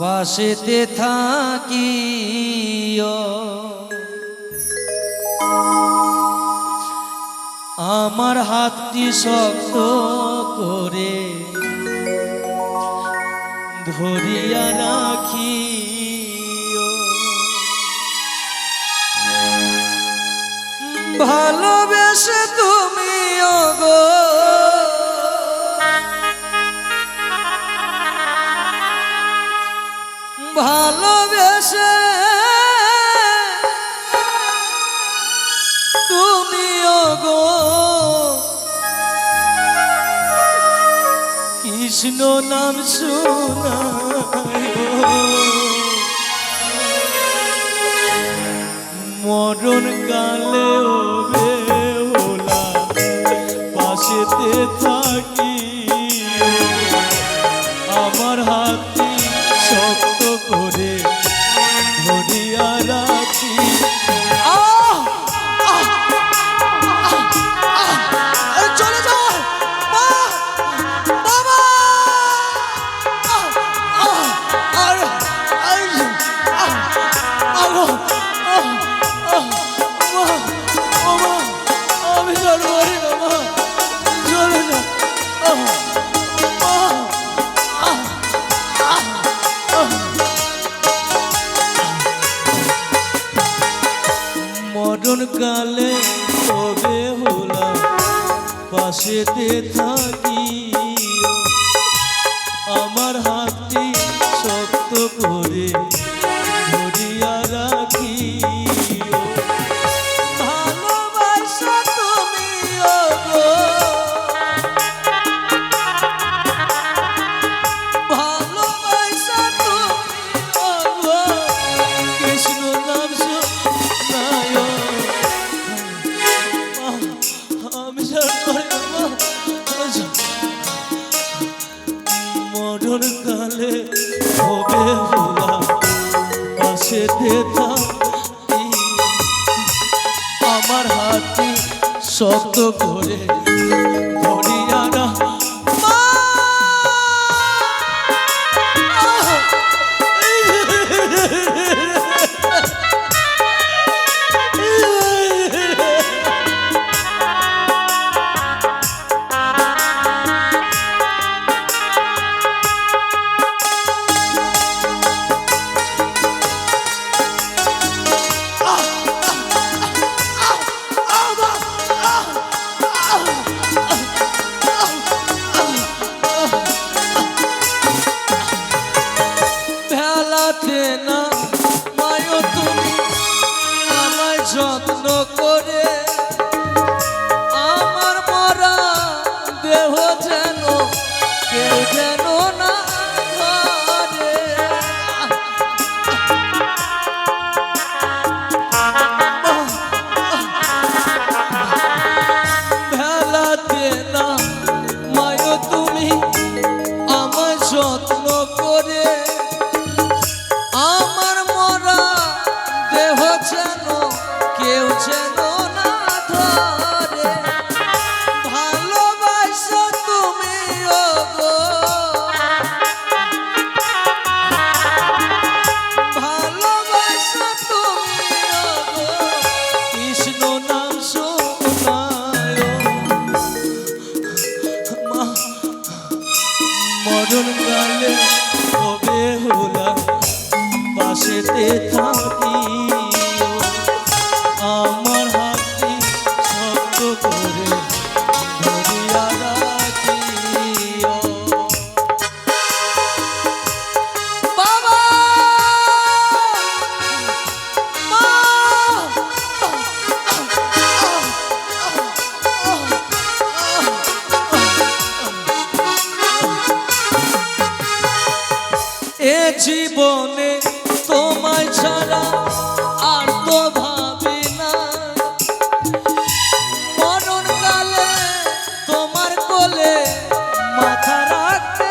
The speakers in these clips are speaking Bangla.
পাশেতে থাকি আমার হাতটি শক্ত করে ধরিয়া রাখি ভালোবেসে কৃষ্ণ নাম শোনা। যেতে থাকি আমার হাত আমার হাতে শব্দ করে nothing. মরণ কালে কবে হলাম পাশেতে থাকি। জীবনে তোমায় ছাড়া আর তো ভাবি না। মরণ কালে তোমার কোলে মাথা রাখতে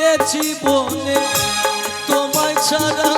এ জীবনে তোমায় ছাড়া